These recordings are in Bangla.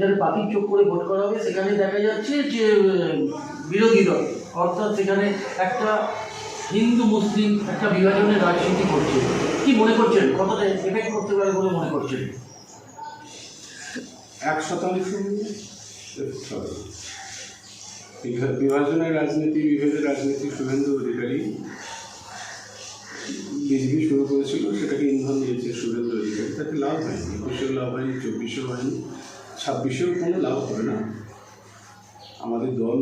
যেখানে পাখির চোখ করে ভোট করা হবে, সেখানে দেখা যাচ্ছে যে, বিরোধী দল, অর্থাৎ সেখানে একটা হিন্দু, মুসলিম একটা বিভাজনের রাজনীতি করছে। কি মনে করছেন? কতটা এফেক্ট করতে পারে বলে মনে করছেন? এক শতাংশ। বিভাজনের রাজনীতি, বিভেদের রাজনীতি শুভেন্দু অধিকারী বিজেপি শুরু করেছিল, সেটাকে ইন্ধন দিয়েছে শুভেন্দু অধিকারী। তাতে লাভ হয়নি একুশেও লাভ হয়নি, চব্বিশেও হয়নি। ছাব্বিশেও কোনো লাভ হবে না। আমাদের দল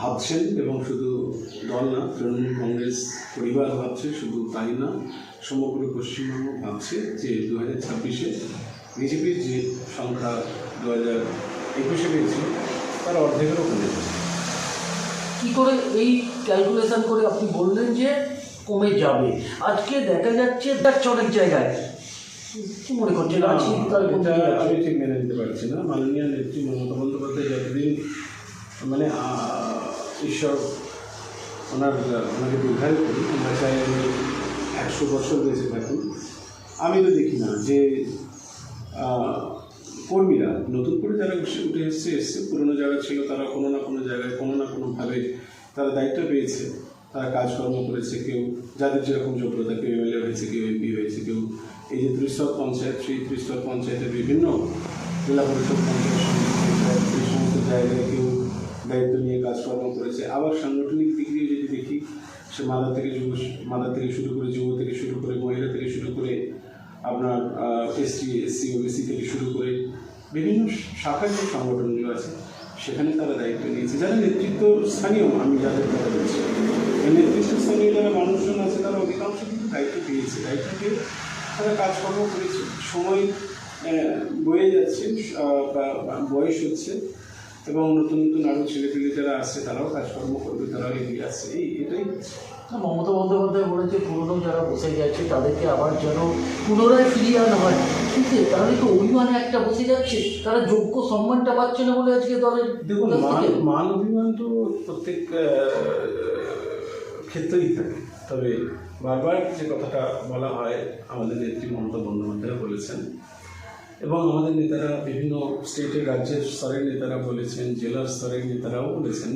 ভাবছেন এবং শুধু দল না, তৃণমূল কংগ্রেস পরিবার ভাবছে, শুধু তাই না, সমগ্র পশ্চিমবঙ্গ ভাবছে যে দু হাজার ছাব্বিশে বিজেপির যে সংখ্যা দু হাজার একুশে পেয়েছে তার অর্ধেকেরও কমে কি করে এই ক্যালকুলেশন করে আপনি বললেন যে কমে যাবে? আজকে দেখা যাচ্ছে যাচ্ছে অনেক জায়গায়। কি মনে করছেন এটা আমি ঠিক মেনে নিতে পারছি না। মাননীয় নেত্রী মমতা বন্দ্যোপাধ্যায় যতদিন মানে ঈশ্বর ওনার, ওনাকে দীর্ঘায়ু করি, আমরা চাই উনি একশো বছর বেঁচে থাকুন। আমি তো দেখি না যে কর্মীরা, নতুন করে যারা উঠে এসছে এসছে, পুরনো যারা ছিল, তারা কোনো না কোনো জায়গায়, কোনো না কোনোভাবে তারা দায়িত্ব পেয়েছে। তারা কাজকর্ম করেছে, কেউ যাদের যেরকম যোগ্যতা, কেউ এমএলএ হয়েছে, কেউ এমপি হয়েছে, কেউ এই যে ত্রিস্তর পঞ্চায়েত, সেই ত্রিস্তর পঞ্চায়েতের বিভিন্ন জেলা পরিষদ পঞ্চায়েত এই সমস্ত জায়গায় কেউ দায়িত্ব নিয়ে কাজকর্ম করেছে। আবার সাংগঠনিক দিক দিয়ে যদি দেখি, সে মাদার থেকে যুব মাদার থেকে শুরু করে যুব থেকে শুরু করে, মহিলা থেকে শুরু করে আপনার এসটি এসসি ওবিসি থেকে শুরু করে বিভিন্ন শাখার যে সংগঠনগুলো আছে সেখানে তারা দায়িত্ব নিয়েছে। যারা নেতৃত্ব স্থানীয়, আমি যাদের কথা বলছি নেতৃত্ব স্থানীয় যারা মানুষজন আছে, তারা অধিকাংশ কিন্তু দায়িত্ব পেয়েছে। দায়িত্ব পেয়ে তারা কাজকর্ম করেছে। সময় বয়ে যাচ্ছে বয়স হচ্ছে, এবং নতুন নতুন আরও ছেলেপেলে যারা আসছে তারাও কাজকর্ম করবে, তারাও এগিয়ে আসছে। এই, এটাই মমতা বন্দ্যোপাধ্যায় বলেছে পুরনো যারা বসে গেছে তাদেরকে আবার যেন পুনরায় ফিরিয়ে আনা হয়। কিন্তু তাহলে তো অভিমানে একটা বসে যাচ্ছে তারা যোগ্য সম্মানটা পাচ্ছে না বলে আজকে দলের দেখুন মান মান অভিমান তো প্রত্যেক ক্ষেত্রেই থাকে। তবে বারবার যে কথাটা বলা হয় আমাদের নেত্রী মমতা বন্দ্যোপাধ্যায় বলেছেন এবং আমাদের নেতারা বিভিন্ন স্টেটের রাজ্যের স্তরের নেতারা বলেছেন জেলার স্তরের নেতারাও বলেছেন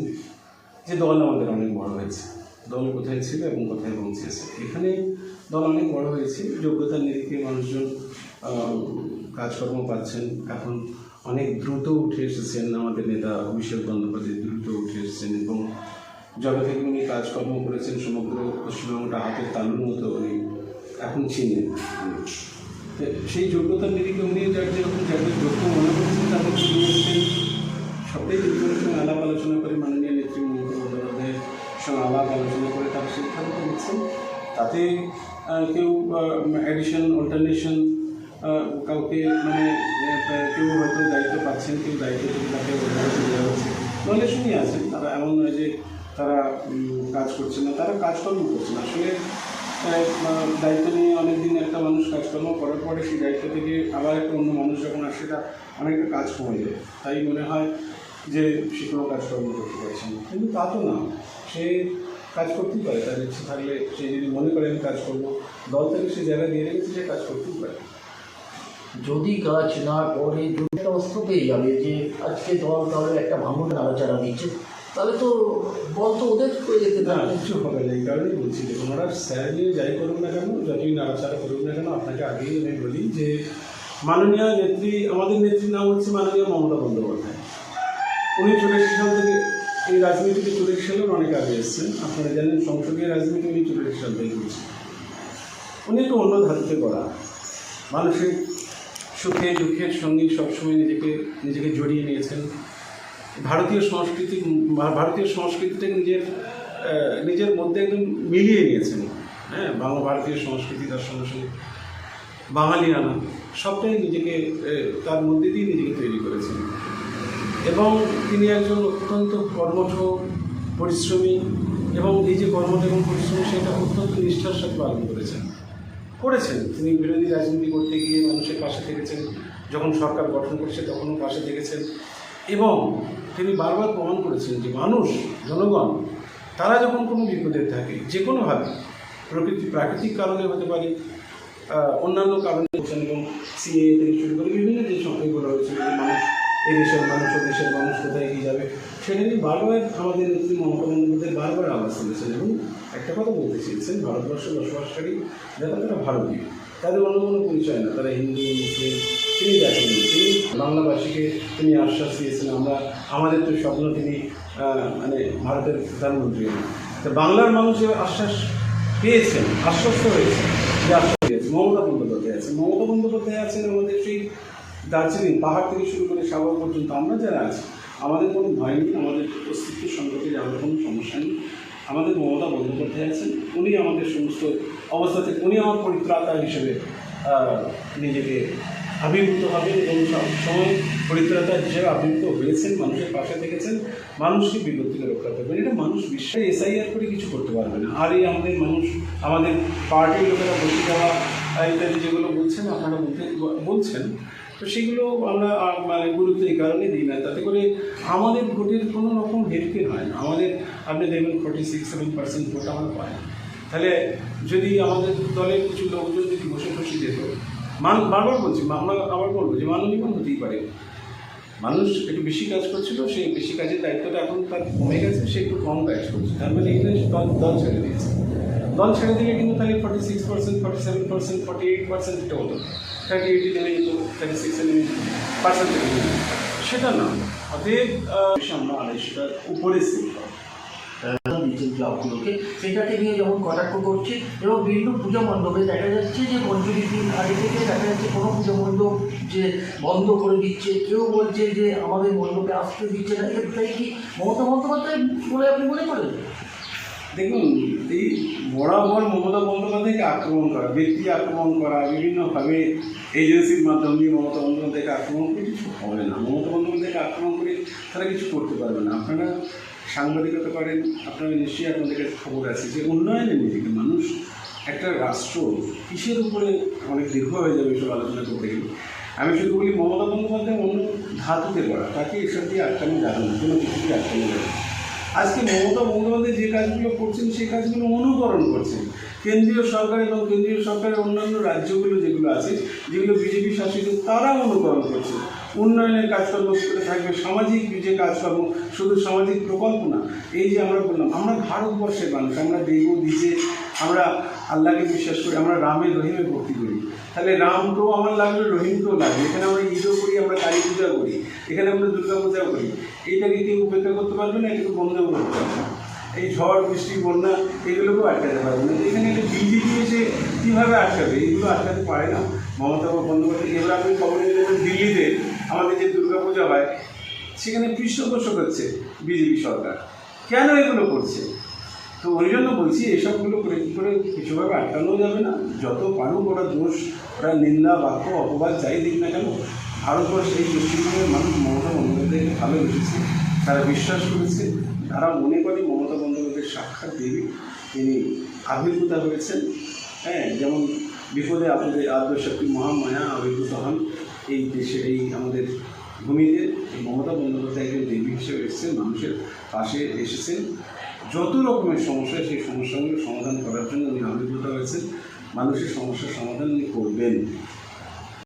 যে দল আমাদের অনেক বড় হয়েছে। দল কোথায় ছিল এবং কোথায় পৌঁছেছে। এখানে দল অনেক বড় হয়েছে। যোগ্যতার নিরিখে মানুষজন কাজকর্ম পাচ্ছেন। এখন অনেক দ্রুত উঠে এসেছেন আমাদের নেতা অভিষেক বন্দ্যোপাধ্যায়, দ্রুত উঠে এসেছেন এবং যবে থেকে উনি কাজকর্ম করেছেন সমগ্র পশ্চিমবঙ্গটা হাতের তালুর মতো উনি এখন চিনেন। সেই যোগ্যতার নিরিখে উনি যার যেরকম যাদের যোগ্য মনে করছেন তাদের সবটাই আলাপ আলোচনা করে মাননীয় আলাপ আলোচনা করে তারা সিদ্ধান্ত নিচ্ছেন। তাতে কেউ অ্যাডিশন অল্টারনেশন কাউকে মানে কেউ হয়তো দায়িত্ব পাচ্ছেন, কেউ দায়িত্ব তাকে দেওয়া হচ্ছে। নলে শুনিয়ে আছেন, তারা এমন নয় যে তারা কাজ করছে না, তারা কাজকর্ম করছে না। আসলে দায়িত্ব নিয়ে অনেকদিন একটা মানুষ কাজকর্ম করার পরে সেই দায়িত্ব থেকে আবার একটা অন্য মানুষ যখন আসে তা অনেকটা কাজ কমে যায়। তাই মনে হয় যে সে কোনো কাজকর্ম করতে পারছে না। কিন্তু তা তো না। সে কাজ করতেই পারে তার ইচ্ছে থাকলে সে যদি মনে করে আমি কাজ করব দল থেকে সে জায়গা দিয়ে রেখেছে সে কাজ করতেই পারে। যদি কাজ না করে যদি একটা অস্ত্র পেয়ে যাবে যে আজকে দল তাহলে একটা ভাঙন নাড়াচাড়া দিচ্ছে তাহলে তো বল তো ওদের হয়ে যেতে না কিছু হবে না এই কারণেই বলছি দেখুন ওরা স্যার নিয়ে যাই করুক না কেন যতই নাড়াচাড়া করুক না কেন আপনাকে আগেই আমি বলি যে মাননীয় নেত্রী আমাদের নেত্রীর নাম হচ্ছে মাননীয় মমতা বন্দ্যোপাধ্যায়। উনি চুরাশি সাল থেকে রাজনীতিতে চুরাশি সালের অনেক আগে এসেছেন। আপনারা জানেন সংসদীয় রাজনীতি উনি চুরাশি সাল থেকে উনি একটু অন্য ধাতুতে করা। মানুষের সুখে দুঃখের সঙ্গে সবসময় নিজেকে নিজেকে জড়িয়ে নিয়েছেন। ভারতীয় সংস্কৃতি, ভারতীয় সংস্কৃতিটাকে নিজের নিজের মধ্যে একদম মিলিয়ে নিয়েছেন। হ্যাঁ বাংলা ভারতীয় সংস্কৃতি, তার সঙ্গে সঙ্গে বাঙালি আনা সবটাই নিজেকে তার মধ্যে দিয়ে নিজেকে তৈরি করেছেন। এবং তিনি একজন অত্যন্ত কর্মঠ, পরিশ্রমী এবং এই যে কর্মঠ এবং পরিশ্রমী, সেটা অত্যন্ত নিষ্ঠার সাথে পালন করেছেন। করেছেন। তিনি বিরোধী রাজনীতি করতে গিয়ে মানুষের পাশে থেকেছেন। যখন সরকার গঠন করেছে, তখনও পাশে থেকেছেন। এবং তিনি বারবার প্রমাণ করেছেন যে মানুষ, জনগণ, তারা যখন কোনো বিপদে থাকে যে কোনোভাবে প্রকৃতি, প্রাকৃতিক কারণে হতে পারে অন্যান্য কারণে এবং সিএ থেকে শুরু করে বিভিন্ন যে সময়গুলো রয়েছে, মানুষ এদেশের মানুষ দেশের মানুষ কোথায় এগিয়ে যাবে সেটা নিয়ে বারবার আমাদের মমতা বন্দ্যোপাধ্যায় বারবার আওয়াজ তুলেছেন এবং একটা কথা বলতে চেয়েছেন, ভারতবর্ষে বসবাসকারী যারা তারা ভারতীয়, তাদের অন্য কোনো পরিচয় না, তারা হিন্দু, মুসলিম, তিনি দেখেন তিনি বাংলাভাষীকে তিনি আশ্বাস দিয়েছেন, আমরা, আমাদের তো স্বপ্ন তিনি মানে ভারতের প্রধানমন্ত্রী। তো বাংলার মানুষ যে আশ্বাস পেয়েছেন, আশ্বস্ত হয়েছে যে আশ্বাস মমতা বন্দ্যোপাধ্যায় আছেন, মমতা বন্দ্যোপাধ্যায় আছেন আমাদের সেই দার্জিলিং, পাহাড় থেকে শুরু করে সাগর পর্যন্ত আমরা যারা আছি, আমাদের কোনো ভয় নেই, আমাদের অস্তিত্ব সম্পর্কে যাওয়ার কোনো সমস্যা নেই। আমাদের মমতা বন্দ্যোপাধ্যায় আছেন, উনি আমাদের সমস্ত অবস্থা থেকে উনি আমার পরিত্রাতা হিসেবে নিজেকে আবির্ভূত হবেন এবং সব সময় পরিত্রাতা হিসেবে আবির্ভূত হয়েছেন, মানুষের পাশে থেকেছেন, মানুষকে বিপদ থেকে রক্ষা করবেন। এটা মানুষ বিশ্বে এসআইআর করে কিছু করতে পারবে না। আর এই আমাদের মানুষ, আমাদের পার্টির লোকেরা বসে যাওয়া ইত্যাদি যেগুলো বলছেন, আপনারা বলতে বলছেন তো সেগুলো আমরা মানে গুরুত্ব এই কারণে দিই না। তাতে করে আমাদের ভোটের কোনো রকম হেরফের হয় না। আমাদের, আপনি দেখবেন forty six seven percent vote আমরা পাই। তাহলে যদি আমাদের দলের কিছু লোকজন যদি বসে বসে যেত, মান, বারবার বলছি আমরা আবার বলব যে মাননীয় হতেই পারে। মানুষ একটু বেশি কাজ করছিল সেই বেশি কাজের দায়িত্বটা এখন তার কমে গেছে, সে একটু কম কাজ করছে। তার মানে এখানে দল ছেড়ে দিয়েছে। দল ছেড়ে দিলে কিন্তু তাহলে forty six percent forty seven percent forty eight percent এটা হতো। থার্টি এইটে নেমে যেত থার্টি সিক্সে নেমে পার্সেন্ট সেটা না। অতএব আমরা আড়াইশোটার উপরে হব। দিচ্ছেন ক্লাবগুলোকে সেটাকে নিয়ে যেমন কটাক্ষ করছে এবং বিভিন্ন পুজো মণ্ডপে দেখা যাচ্ছে যে পঞ্চমী দিন আগে থেকে দেখা যাচ্ছে কোনো পুজো মণ্ডপ যে বন্ধ করে দিচ্ছে, কেউ বলছে যে আমাদের মণ্ডপে আসতে দিচ্ছে না। এটাই কি মমতা বন্দ্যোপাধ্যায় বলে আপনি মনে করেন? দেখুন, এই বরাবর মমতা বন্দ্যোপাধ্যায়কে আক্রমণ করা, ব্যক্তি আক্রমণ করা, বিভিন্নভাবে এজেন্সির মাধ্যমে মমতা বন্দ্যোপাধ্যায়কে আক্রমণ করে কিছু হবে না। মমতা বন্দ্যোপাধ্যায়কে আক্রমণ করে তারা কিছু করতে পারবে না। আপনারা সাংবাদিকতা করেন আপনারা নিশ্চয়ই আপনাদের কাছে খবর আছে যে উন্নয়নের নিজেকে মানুষ একটা রাষ্ট্র কিসের উপরে অনেক দীর্ঘ হয়ে যাবে এসব আলোচনা করতে গেলে? আমি শুধু বলি, মমতা বন্দ্যোপাধ্যায় অন্য ধাতুতে করা, তাকে এসব দিয়ে আটকানো যাবে না, কোনো কিছুকে আটকানো যাবে না। আজকে মমতা বন্দ্যোপাধ্যায় যে কাজগুলো করছেন, সেই কাজগুলো অনুকরণ করছেন। কেন্দ্রীয় সরকার এবং কেন্দ্রীয় সরকারের অন্যান্য রাজ্যগুলো যেগুলো আছে, যেগুলো বিজেপি শাসিত, তারা অনুকরণ করছে। উন্নয়নের কাজকর্ম থাকবে, সামাজিক যে কাজকর্ম, শুধু সামাজিক প্রকল্প না, এই যে আমরা বললাম, আমরা ভারতবর্ষের মানুষ, আমরা দেব, দিছে আমরা আল্লাহকে বিশ্বাস করি, আমরা রামের রহিমে ভক্তি করি। তাহলে রামকেও আমার লাগবে রহিমকেও লাগবে এখানে আমরা ঈদও করি, আমরা কালী পূজা করি, এখানে আমরা দুর্গা পূজাও করি। এইটাকে কেউ উপেক্ষা করতে পারবে না এটাকে বন্ধ করতে পারবে না? এই ঝড়, বৃষ্টি, বন্যা, এগুলোকেও আটকাতে পারবে না। এখানে একটা বিজেপি এসে কীভাবে আটকাবে? এগুলো আটকাতে পারে না। মমতা বন্দ্যোপাধ্যায়, এবার আপনি খবর নিয়ে দিল্লিতে আমাদের যে দুর্গা পূজা হয়, সেখানে পৃষ্ঠপোষক হচ্ছে বিজেপি সরকার। কেন এগুলো করছে? তো ওই জন্য বলছি, এসবগুলো করে কী করে কিছুভাবে আটকানো যাবে না। যত পারুক, ওরা দোষ, ওরা নিন্দা, বাক্য, অপবাদ যাই দিক না কেন, ভারতবর্ষে এই পশ্চিমবঙ্গের মানুষ মমতা বন্দ্যোপাধ্যায়কে ভালোবেসেছে তারা বিশ্বাস করেছে, তারা মনে করে মমতা বন্দ্যোপাধ্যায়ের সাক্ষাৎ দেবী, তিনি আবির্ভূতা হয়েছেন। হ্যাঁ যেমন বিপদে আপনাদের আদ্যশক্তি মহামায়া আবির্ভূত হন এই দেশের এই আমাদের ভূমিতে। মমতা বন্দ্যোপাধ্যায় একজন দেবী হিসেবে এসেছেন, মানুষের পাশে এসেছেন। যত রকমের সমস্যা সেই সমস্যাগুলো সমাধান করার জন্য উনি আবির্ভূত হয়েছেন মানুষের সমস্যার সমাধান উনি করবেন।